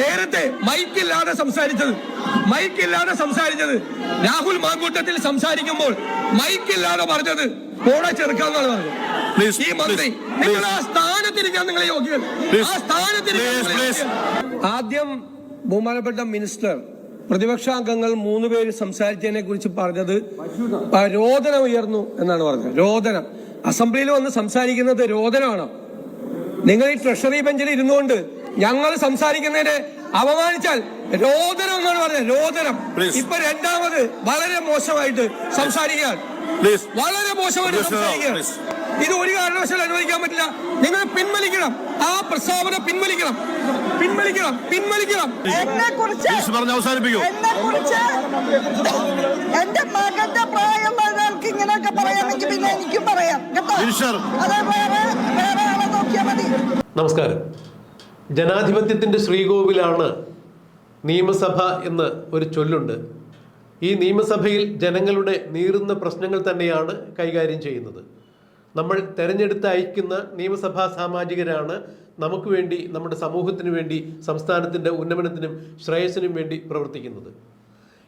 നേരത്തെ മൈക്കില്ലാതെ സംസാരിച്ചത്. മൈക്കില്ലാതെ സംസാരിച്ചത്. രാഹുൽ മാങ്കൂട്ടത്തിൽ സംസാരിക്കുമ്പോൾ മൈക്കില്ലാതെ പറഞ്ഞത് പോടെ ചെറുക്കാന്നാണ് പറഞ്ഞത്. ഈ മന്ത്രി നിങ്ങൾ ആ സ്ഥാനത്തിരിക്കാൻ നിങ്ങളെ ആ സ്ഥാനത്തിരിക്കാൻ. ആദ്യം ബഹുമാനപ്പെട്ട മിനിസ്റ്റർ പ്രതിപക്ഷാംഗങ്ങൾ മൂന്ന് പേര് സംസാരിച്ചതിനെ കുറിച്ച് പറഞ്ഞത് രോദനം ഉയർന്നു എന്നാണ് പറഞ്ഞത്. രോദനം. അസംബ്ലിയിൽ വന്ന് സംസാരിക്കുന്നത് രോദനമാണോ? നിങ്ങൾ ഈ ട്രഷറി ബെഞ്ചിൽ ഇരുന്നുകൊണ്ട് ഞങ്ങൾ സംസാരിക്കുന്നതിനെ അപമാനിച്ചാൽ രോദനം എന്നാണ് പറഞ്ഞത്. രോദനം. ഇപ്പൊ രണ്ടാമത് വളരെ മോശമായിട്ട് സംസാരിക്കാൻ പ്ലീസ് വളരെ മോശമായിട്ട് സംസാരിക്കുകയാണ്. ഇത് ഒരു കാരണവശാലും അനുവദിക്കാൻ പറ്റില്ല. നിങ്ങൾ പിൻവലിക്കണം. ആ പ്രസ്താവന പിൻവലിക്കണം. പിൻവലിക്കണം. പിൻവലിക്കണം. എന്നെ കുറിച്ച് പറഞ്ഞ് അവസാനിപ്പിക്കൂ. എന്നെ കുറിച്ച് എന്റെ മകന്റെ പ്രായം ഒരാൾക്ക് ഇങ്ങനെയൊക്കെ പറയാമെങ്കിൽ പിന്നെ എനിക്കും പറയാം. കേട്ടോ. അതെ വേറെ വേറെ ആളെ നോക്കിയാൽ മതി. നമസ്കാരം. ജനാധിപത്യത്തിന്റെ ശ്രീകോവിലാണ് നിയമസഭ എന്ന് ഒരു ചൊല്ലുണ്ട്. ഈ നിയമസഭയിൽ ജനങ്ങളുടെ നീറുന്ന പ്രശ്നങ്ങൾ തന്നെയാണ് കൈകാര്യം ചെയ്യുന്നത്. നമ്മൾ തെരഞ്ഞെടുത്ത് അയക്കുന്ന നിയമസഭാ സാമാജികരാണ് നമുക്ക് വേണ്ടി നമ്മുടെ സമൂഹത്തിന് വേണ്ടി സംസ്ഥാനത്തിന്റെ ഉന്നമനത്തിനും ശ്രേയസ്സിനും വേണ്ടി പ്രവർത്തിക്കുന്നത്.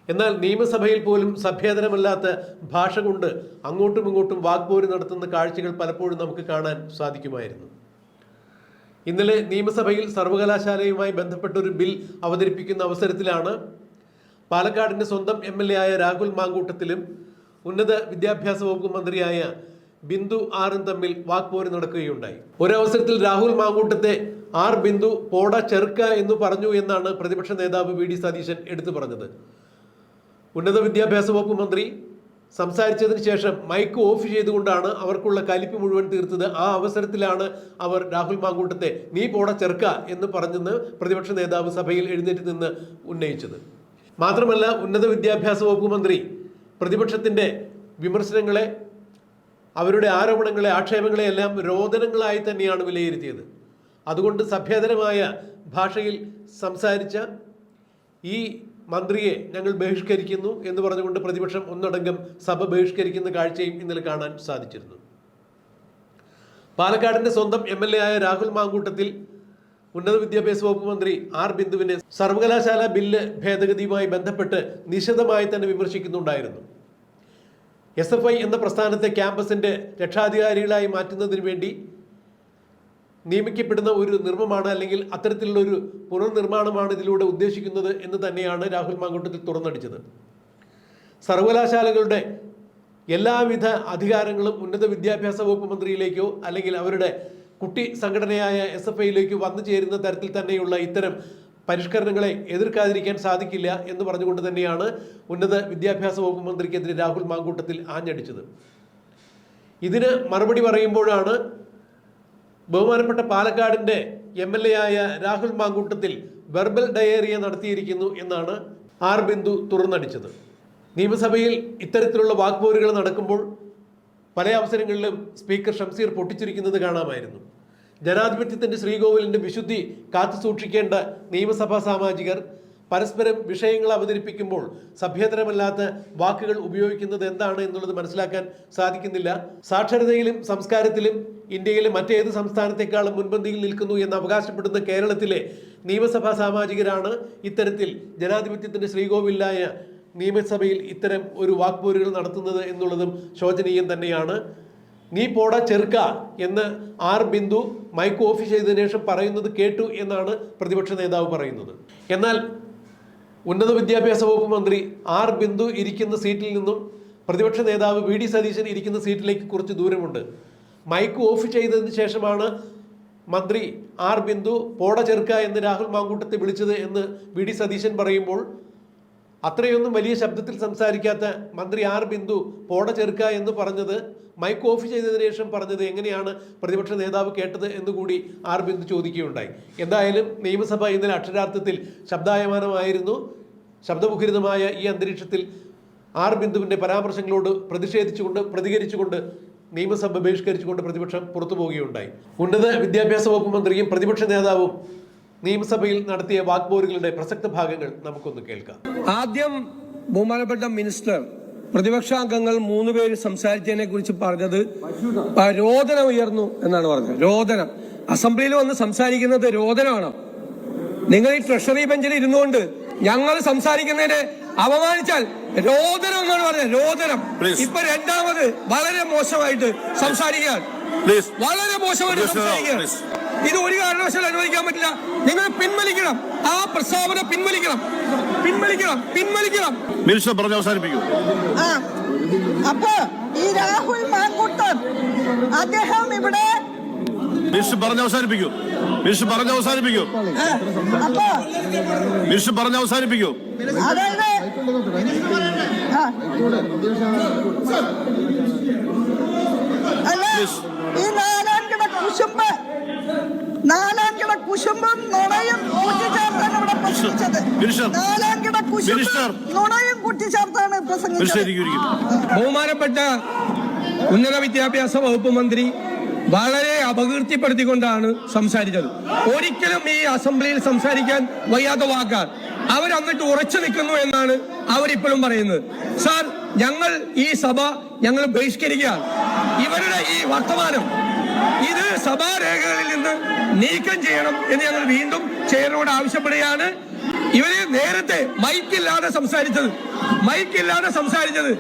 എന്നാൽ നിയമസഭയിൽ പോലും സഭ്യേതരമല്ലാത്ത ഭാഷ കൊണ്ട് അങ്ങോട്ടും ഇങ്ങോട്ടും വാഗ്പോര് നടത്തുന്ന കാഴ്ചകൾ പലപ്പോഴും നമുക്ക് കാണാൻ സാധിക്കുമായിരുന്നു. ഇന്നലെ നിയമസഭയിൽ സർവകലാശാലയുമായി ബന്ധപ്പെട്ട ഒരു ബിൽ അവതരിപ്പിക്കുന്ന അവസരത്തിലാണ് പാലക്കാടിന്റെ സ്വന്തം എം എൽ എ ആയ രാഹുൽ മാങ്കൂട്ടത്തിലും ഉന്നത വിദ്യാഭ്യാസ വകുപ്പ് മന്ത്രിയായ ബിന്ദു ആറും തമ്മിൽ വാക്പോര് നടക്കുകയുണ്ടായി. ഒരവസരത്തിൽ രാഹുൽ മാങ്കൂട്ടത്തെ ആർ ബിന്ദു പോട ചെറുക്ക എന്ന് പറഞ്ഞു എന്നാണ് പ്രതിപക്ഷ നേതാവ് വി ഡി സതീശൻ എടുത്തു പറഞ്ഞത്. ഉന്നത വിദ്യാഭ്യാസ വകുപ്പ് മന്ത്രി സംസാരിച്ചതിന് ശേഷം മൈക്ക് ഓഫ് ചെയ്തുകൊണ്ടാണ് അവർക്കുള്ള കലിപ്പ് മുഴുവൻ തീർത്തത്. ആ അവസരത്തിലാണ് അവർ രാഹുൽ മാങ്കൂട്ടത്തെ നീ പോട ചെറുക്ക എന്ന് പറഞ്ഞെന്ന് പ്രതിപക്ഷ നേതാവ് സഭയിൽ എഴുന്നേറ്റ് നിന്ന് ഉന്നയിച്ചത്. മാത്രമല്ല ഉന്നത വിദ്യാഭ്യാസ വകുപ്പ് മന്ത്രി പ്രതിപക്ഷത്തിന്റെ വിമർശനങ്ങളെ അവരുടെ ആരോപണങ്ങളെ ആക്ഷേപങ്ങളെ എല്ലാം രോദനങ്ങളായി തന്നെയാണ് വിലയിരുത്തിയത്. അതുകൊണ്ട് സഭ്യതരമായ ഭാഷയിൽ സംസാരിച്ച ഈ മന്ത്രിയെ ഞങ്ങൾ ബഹിഷ്കരിക്കുന്നു എന്ന് പറഞ്ഞുകൊണ്ട് പ്രതിപക്ഷം ഒന്നടങ്കം സഭ ബഹിഷ്കരിക്കുന്ന കാഴ്ചയും ഇന്നലെ കാണാൻ സാധിച്ചിരുന്നു. പാലക്കാടിന്റെ സ്വന്തം എം എൽ എ ആയ രാഹുൽ മാങ്കൂട്ടത്തിൽ ഉന്നത വിദ്യാഭ്യാസ വകുപ്പ് മന്ത്രി ആർ ബിന്ദുവിനെ സർവകലാശാല ബില്ല് ഭേദഗതിയുമായി ബന്ധപ്പെട്ട് നിശിതമായി തന്നെ വിമർശിക്കുന്നുണ്ടായിരുന്നു. എസ് എഫ് ഐ എന്ന പ്രസ്ഥാനത്തെ ക്യാമ്പസിന്റെ രക്ഷാധികാരികളായി മാറ്റുന്നതിന് വേണ്ടി നിയമിക്കപ്പെടുന്ന ഒരു നിർമ്മമാണ് അല്ലെങ്കിൽ അത്തരത്തിലുള്ള ഒരു പുനർനിർമ്മാണമാണ് ഇതിലൂടെ ഉദ്ദേശിക്കുന്നത് എന്ന് തന്നെയാണ് രാഹുൽ മാങ്കൂട്ടത്തിൽ തുറന്നടിച്ചത്. സർവകലാശാലകളുടെ എല്ലാവിധ അധികാരങ്ങളും ഉന്നത വിദ്യാഭ്യാസ വകുപ്പ് മന്ത്രിയിലേക്കോ അല്ലെങ്കിൽ അവരുടെ കുട്ടി സംഘടനയായ എസ് എഫ് ഐയിലേക്കോ വന്നു ചേരുന്ന തരത്തിൽ തന്നെയുള്ള ഇത്തരം പരിഷ്കരണങ്ങളെ എതിർക്കാതിരിക്കാൻ സാധിക്കില്ല എന്ന് പറഞ്ഞുകൊണ്ട് തന്നെയാണ് ഉന്നത വിദ്യാഭ്യാസ വകുപ്പ് മന്ത്രിക്കെതിരെ രാഹുൽ മാങ്കൂട്ടത്തിൽ ആഞ്ഞടിച്ചത്. ഇതിന് മറുപടി പറയുമ്പോഴാണ് ബഹുമാനപ്പെട്ട പാലക്കാടിന്റെ എം എൽ എ ആയ രാഹുൽ മാങ്കൂട്ടത്തിൽ വെർബൽ ഡയേറിയ നടത്തിയിരിക്കുന്നു എന്നാണ് ആർ ബിന്ദു തുറന്നടിച്ചത്. നിയമസഭയിൽ ഇത്തരത്തിലുള്ള വാക്പോരുകൾ നടക്കുമ്പോൾ പല അവസരങ്ങളിലും സ്പീക്കർ ഷംസീർ പൊട്ടിച്ചിരിക്കുന്നത് കാണാമായിരുന്നു. ജനാധിപത്യത്തിന്റെ ശ്രീകോവിലിന്റെ വിശുദ്ധി കാത്തു സൂക്ഷിക്കേണ്ട നിയമസഭാ സാമാജികർ പരസ്പരം വിഷയങ്ങൾ അവതരിപ്പിക്കുമ്പോൾ സഭ്യതരമല്ലാത്ത വാക്കുകൾ ഉപയോഗിക്കുന്നത് എന്താണ് എന്നുള്ളത് മനസ്സിലാക്കാൻ സാധിക്കുന്നില്ല. സാക്ഷരതയിലും സംസ്കാരത്തിലും ഇന്ത്യയിലെ മറ്റേത് സംസ്ഥാനത്തെക്കാളും മുൻപന്തിയിൽ നിൽക്കുന്നു എന്ന് അവകാശപ്പെടുന്ന കേരളത്തിലെ നിയമസഭാ സാമാജികരാണ് ഇത്തരത്തിൽ ജനാധിപത്യത്തിന്റെ ശ്രീകോവിലായ നിയമസഭയിൽ ഇത്തരം ഒരു വാക്പോരുകൾ നടത്തുന്നത് എന്നുള്ളതും ശോചനീയം തന്നെയാണ്. നീ പോട ചെറുക്ക എന്ന് ആർ ബിന്ദു മൈക്ക് ഓഫ് ചെയ്തതിനു ശേഷം പറയുന്നത് കേട്ടു എന്നാണ് പ്രതിപക്ഷ നേതാവ് പറയുന്നത്. എന്നാൽ ഉന്നത വിദ്യാഭ്യാസ വകുപ്പ് മന്ത്രി ആർ ബിന്ദു ഇരിക്കുന്ന സീറ്റിൽ നിന്നും പ്രതിപക്ഷ നേതാവ് വി ഡി സതീശൻ ഇരിക്കുന്ന സീറ്റിലേക്ക് കുറച്ച് ദൂരമുണ്ട്. മൈക്ക് ഓഫ് ചെയ്തതിന് ശേഷമാണ് മന്ത്രി ആർ ബിന്ദു പോട ചെറുക്ക എന്ന് രാഹുൽ മാങ്കൂട്ടത്തെ വിളിച്ചത് എന്ന് വി ഡി സതീശൻ പറയുമ്പോൾ അത്രയൊന്നും വലിയ ശബ്ദത്തിൽ സംസാരിക്കാത്ത മന്ത്രി ആർ ബിന്ദു പോട ചെറുക്ക എന്ന് പറഞ്ഞത് മൈക്ക് ഓഫ് ചെയ്തതിനു ശേഷം പറഞ്ഞത് എങ്ങനെയാണ് പ്രതിപക്ഷ നേതാവ് കേട്ടത് എന്നുകൂടി ആർ ബിന്ദു ചോദിക്കുകയുണ്ടായി. എന്തായാലും നിയമസഭ ഇന്നലെ അക്ഷരാർത്ഥത്തിൽ ശബ്ദായമാനമായിരുന്നു. ശബ്ദമുഖരിതമായ ഈ അന്തരീക്ഷത്തിൽ ആർ ബിന്ദുവിന്റെ പരാമർശങ്ങളോട് പ്രതിഷേധിച്ചുകൊണ്ട് പ്രതികരിച്ചുകൊണ്ട് നിയമസഭ ബഹിഷ്കരിച്ചുകൊണ്ട് പ്രതിപക്ഷം പുറത്തു പോവുകയുണ്ടായി ഉന്നത വിദ്യാഭ്യാസ വകുപ്പ് മന്ത്രിയും പ്രതിപക്ഷ നേതാവും നിയമസഭയിൽ നടത്തിയ വാഗ്പോരുകളുടെ പ്രസക്ത ഭാഗങ്ങൾ നമുക്കൊന്ന് കേൾക്കാം. ആദ്യം ബഹുമാനപ്പെട്ട മിനിസ്റ്റർ പ്രതിപക്ഷാംഗങ്ങൾ മൂന്ന് പേര് സംസാരിച്ചതിനെ കുറിച്ച് പറഞ്ഞത് രോദനം ഉയർന്നു എന്നാണ് പറഞ്ഞത്. രോദനം. അസംബ്ലിയിൽ വന്ന് സംസാരിക്കുന്നത് രോദനമാണ്? നിങ്ങൾ ഈ ട്രഷറി ബെഞ്ചിൽ ഇരുന്നുകൊണ്ട് ഞങ്ങൾ സംസാരിക്കുന്നതിനെ അപമാനിച്ചാൽ രോദനം എന്നാണ് പറഞ്ഞത്. രോദനം. ഇപ്പൊ രണ്ടാമത് വളരെ മോശമായിട്ട് സംസാരിക്കുകയാണ്. പ്ലീസ് വളരെ മോശമായിട്ട് സംസാരിക്കുകയാണ്. ഇത് ഒരു കാരണവശാലും അനുവദിക്കാൻ പറ്റില്ല. നിങ്ങൾ പിൻവലിക്കണം. ആ പ്രസ്താവന പിൻവലിക്കണം. പിൻവലിക്കണം. പിൻവലിക്കണം. മിനിസ്റ്റർ പറഞ്ഞ് അവസാനിപ്പിക്കൂ. അപ്പൊ ഈ രാഹുൽ മാങ്കുട്ടൻ അദ്ദേഹം ഇവിടെ മിനിസ്റ്റർ പറഞ്ഞ് അവസാനിപ്പിക്കൂ. മിനിസ്റ്റർ പറഞ്ഞ് അവസാനിപ്പിക്കൂ. മിനിസ്റ്റർ പറഞ്ഞ് അവസാനിപ്പിക്കൂ. അതായത് ആ. അല്ല Please. ഈ നാലാംകിട കുശുമ്പ് നാലാംകിട കുശുമ്പും നുണയും കൂട്ടിച്ചേർത്താണ് ഇവിടെ പ്രസംഗിച്ചത്. കുശുമ്പും മിനിസ്റ്റർ. നുണയും കൂട്ടിച്ചേർത്താണ് പ്രസംഗിച്ചത്. ബഹുമാനപ്പെട്ട ഉന്നത വിദ്യാഭ്യാസ വകുപ്പ് മന്ത്രി വളരെ അപകീർത്തിപ്പെടുത്തിക്കൊണ്ടാണ് സംസാരിച്ചത്. ഒരിക്കലും ഈ അസംബ്ലിയിൽ സംസാരിക്കാൻ വയ്യാത്ത വാക്കാണ് അവർ എന്നിട്ട് ഉറച്ചു നിൽക്കുന്നു എന്നാണ് അവരിപ്പോഴും പറയുന്നത്. സാർ ഞങ്ങൾ ഈ സഭ ഞങ്ങൾ ബഹിഷ്കരിക്കുക ഇവരുടെ ഈ വർത്തമാനം ഇത് സഭാരേഖകളിൽ നിന്ന് നീക്കം ചെയ്യണം എന്ന് ഞങ്ങൾ വീണ്ടും ചെയറിനോട് ആവശ്യപ്പെടുകയാണ്. ഇവർ നേരത്തെ മൈക്കില്ലാതെ സംസാരിച്ചത്. മൈക്കില്ലാതെ സംസാരിച്ചത്.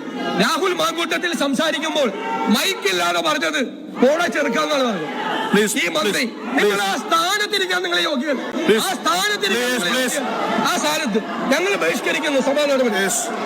രാഹുൽ മാങ്കൂട്ടത്തിൽ സംസാരിക്കുമ്പോൾ മൈക്കില്ലാതെ പറഞ്ഞത് കോടെ ചെറുക്കാന്നാണ് പറഞ്ഞത്. ഈ മന്ത്രി നിങ്ങൾ ആ സ്ഥാനത്തിരിക്കാൻ നിങ്ങളെ യോഗ്യൻ ആ സ്ഥാനത്തിരിക്കാൻ സ്ഥാനത്ത് ഞങ്ങൾ ബഹിഷ്കരിക്കുന്നു സഭാ നടപടി.